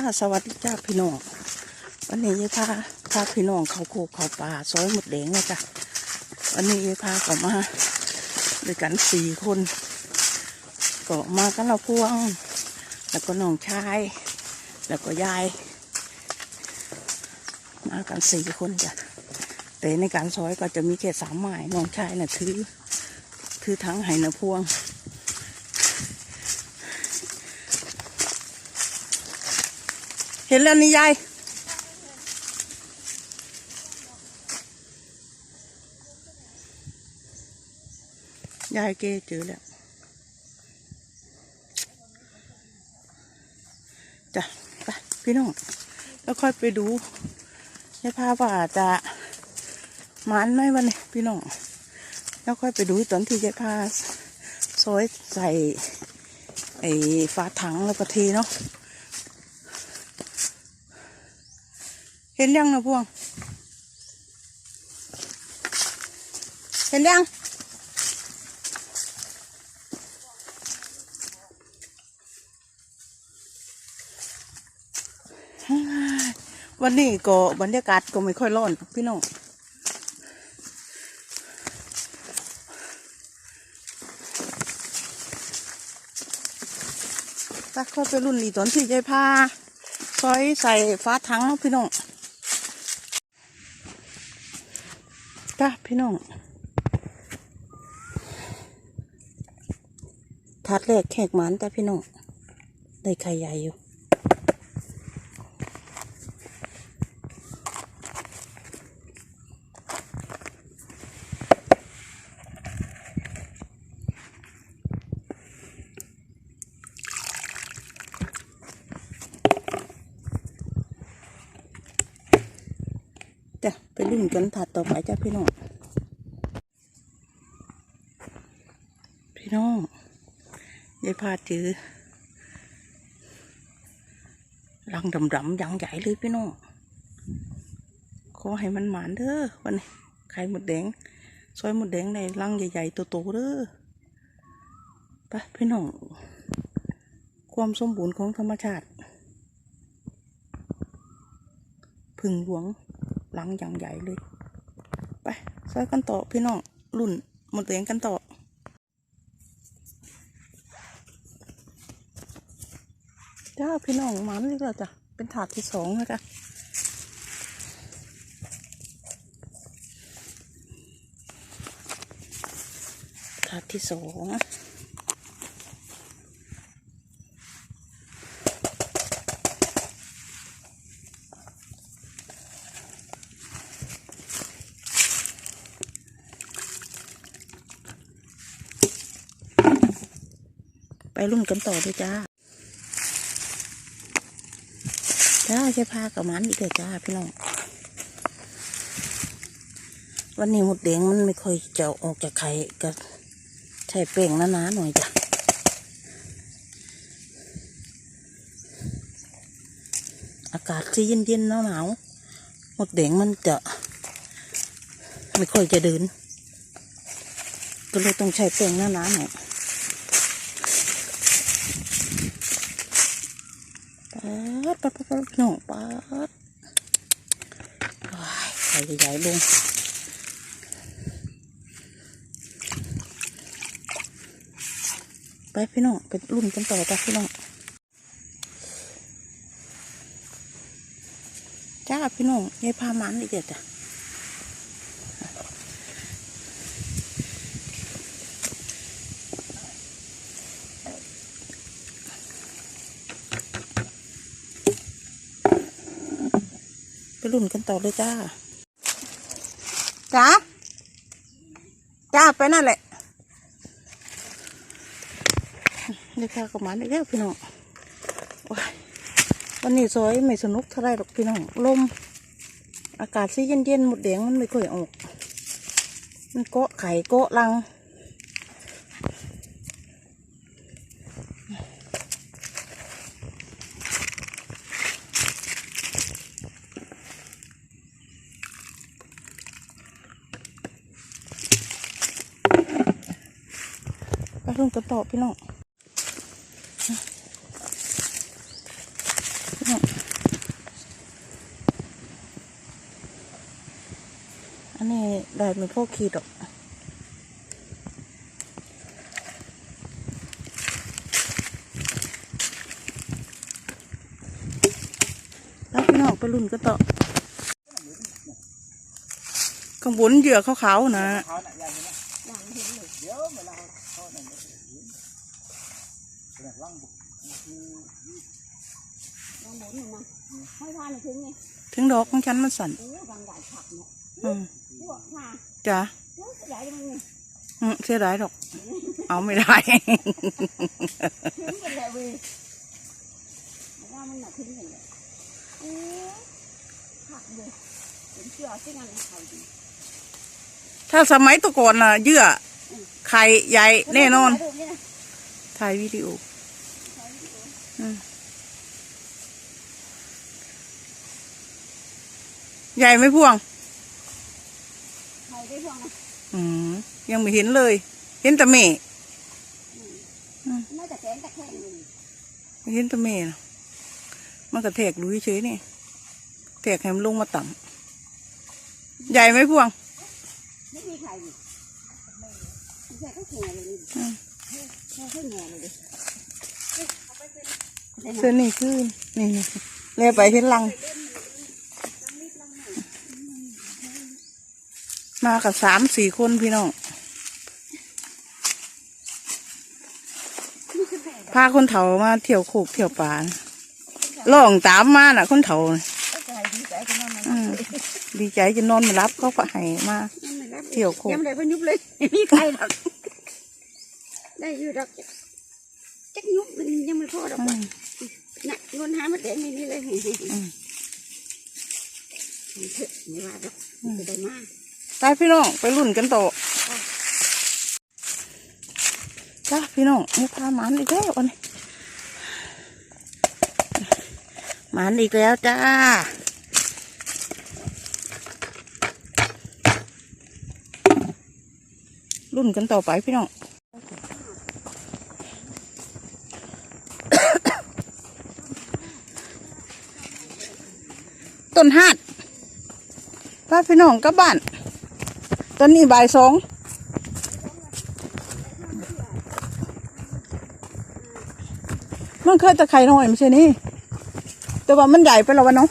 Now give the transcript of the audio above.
สวัสดีจ้าพี่น้องวันนี้ยายพาพาพี่น้องเขาโคกเขาป่าซอยหมดแดงนะจ้ะวันนี้ยายพาก็มาด้วยกันสี่คนก็มากันเราพวง แล้วก็น้องชาย แล้วก็ยาย มากันสี่คนจ้ะแต่ในการซอยก็จะมีแค่สามไม้น้องชายน่ะถือถือทั้งไห้นะพวง เห็นแล้วนี่ยายยายเกเจอแล้วจ้ะไปพี่น้องแล้วค่อยไปดูยายพาว่าจะหมันไหมวันนี้พี่น้องแล้วค่อยไปดูตอนที่ยายพาซอยใส่ไอ้ฝาถังแล้วก็เทเนาะ เห็นยังนะพวง เห็นยังวันนี้ก็บรรยากาศก็ไม่ค่อยร้อนพี่น้องตักเข้าไปรุ่นนี้ตอนที่ยายพาซอยใส่ฟ้าถังพี่น้อง จ้าพี่น้องทัดแรกแขกหมันแต่พี่น้องได้ไข่ใหญ่อยู่ รุ่นกันถัดต่อไปจ้ะพี่น้อง พี่น้องยายพาจือรังดำดำๆอยังใหญ่เลยพี่น้อง ขอให้มันหมานเด้อวันนี้ไข่หมดแดงซอยหมดแดงในรังใหญ่ๆโตๆเด้อไปพี่น้อง ความสมบูรณ์ของธรรมชาติ พึ่งหลวง ลังอย่างใหญ่เลย ไปซอยกันต่อพี่น้องรุ่นหมดเรียงกันต่อจ้าพี่น้องมันนี่ก็จ้ะเป็นถาดที่สองแล้วจ้ะถาดที่สอง รุ่นกันต่อเลยจ้าจ้าใช่พากับมันอีกเลยจ้าพี่น้องวันนี้หมดแดงมันไม่ค่อยจะออกจากไข่ก็ใช้เป่งหนาๆหน่อยจ้ะอากาศที่เย็นๆหนาวๆหมดแดงมันจะไม่ค่อยจะเดินก็เลยต้องใช้เป่งหนาๆหน่อย ดปัดปัดปัดน้องปัดว้ายไข่ใหญ่ๆลงไปพี่น้องไปรุ่นกันต่อจ้ะพี่น้องจ้าพี่น้องยายพามันอีกเดี๋ยวจ้ะ ไปรุ่นกันต่อเลยจ้าจ้าจ้าไปนั่นแหละนี่ค่ะกับมันอีกแล้วพี่น้องว้ายวันนี้ซอยไม่สนุกเท่าไรหรอกพี่น้องลม อากาศซีเย็นๆหมดแดงมันไม่ค่อยออก มันเกาะไข่เกาะรัง รุ่งต่องพี่น้องอันนี้ได้มีพวกขีดอกแล้วพี่น้องไปรุ่นก็ต่อข้างบนเหยื่อขาวขาวๆนะ ไม่พาหนูถึงไงถึงดอกของฉันมันสั่นโอ้บางใหญ่ผักเนาะอืมพวกค่ะจ้ะเฮ้ยใหญ่จังเลยอืมเสียดายดอก เอาไม่ได้ถึงกันเลยเว้ยว่ามันหนักถึงกันเลยโอ้ผักเลยเป็นเชือกที่งานไทยดีถ้าสมัยแตะก่อนน่ะเหยื่อไข่ใหญ่แน่นอน ถ่ายวิดีโออืม ใหญ่ไหมพวงไทยได้พวกนะอืมยังไม่เห็นเลย เห็นแต่เมฆน่าจะแกงตะแคงเลยไม่เห็นแต่เมฆน่ะมันกระแทกลุยเฉยนี่แทกให้มันลงมาต่ำใหญ่ไหมพวงไม่มีใครดิไม่ใช่ก็แง่เลยดิอืมแค่แค่แง่เลยดิเส้นนี่ขึ้นนี่นี่เลไปเห็นลัง มากับสามสี่คนพี่น้อง พาคนเฒ่ามาเที่ยวโคกเที่ยวป่านะล่องตามมาน่ะ คนเฒ่าน่ะใจดีใจกันนั่นอืมดีใจจะนอนไม่รับเขาก็ให้มาเที่ยวโคกยังไม่ได้พยุบเลยไม่มีใครหรอกได้อยู่ดอกจักยุบมันยังไม่พอดอกอืว่ะมน่ะเงินหามาเต็มในนี้เลยอืมเถอะไม่ว่าดอกจะได้มาก ไปพี่น้องไปรุ่นกันต่อจ้าพี่น้องนี่พาหมานอีกแล้ววันนี้หมานอีกแล้วจ้ารุ่นกันต่อไปพี่น้องต้นฮาดป้าพี่น้องกับบ้าน ตอนนี้บ่ายสองมันเคยตะไคร่น้อยไม่ใช่นี่ แต่ว่ามันใหญ่ไปแล้ววะเนาะ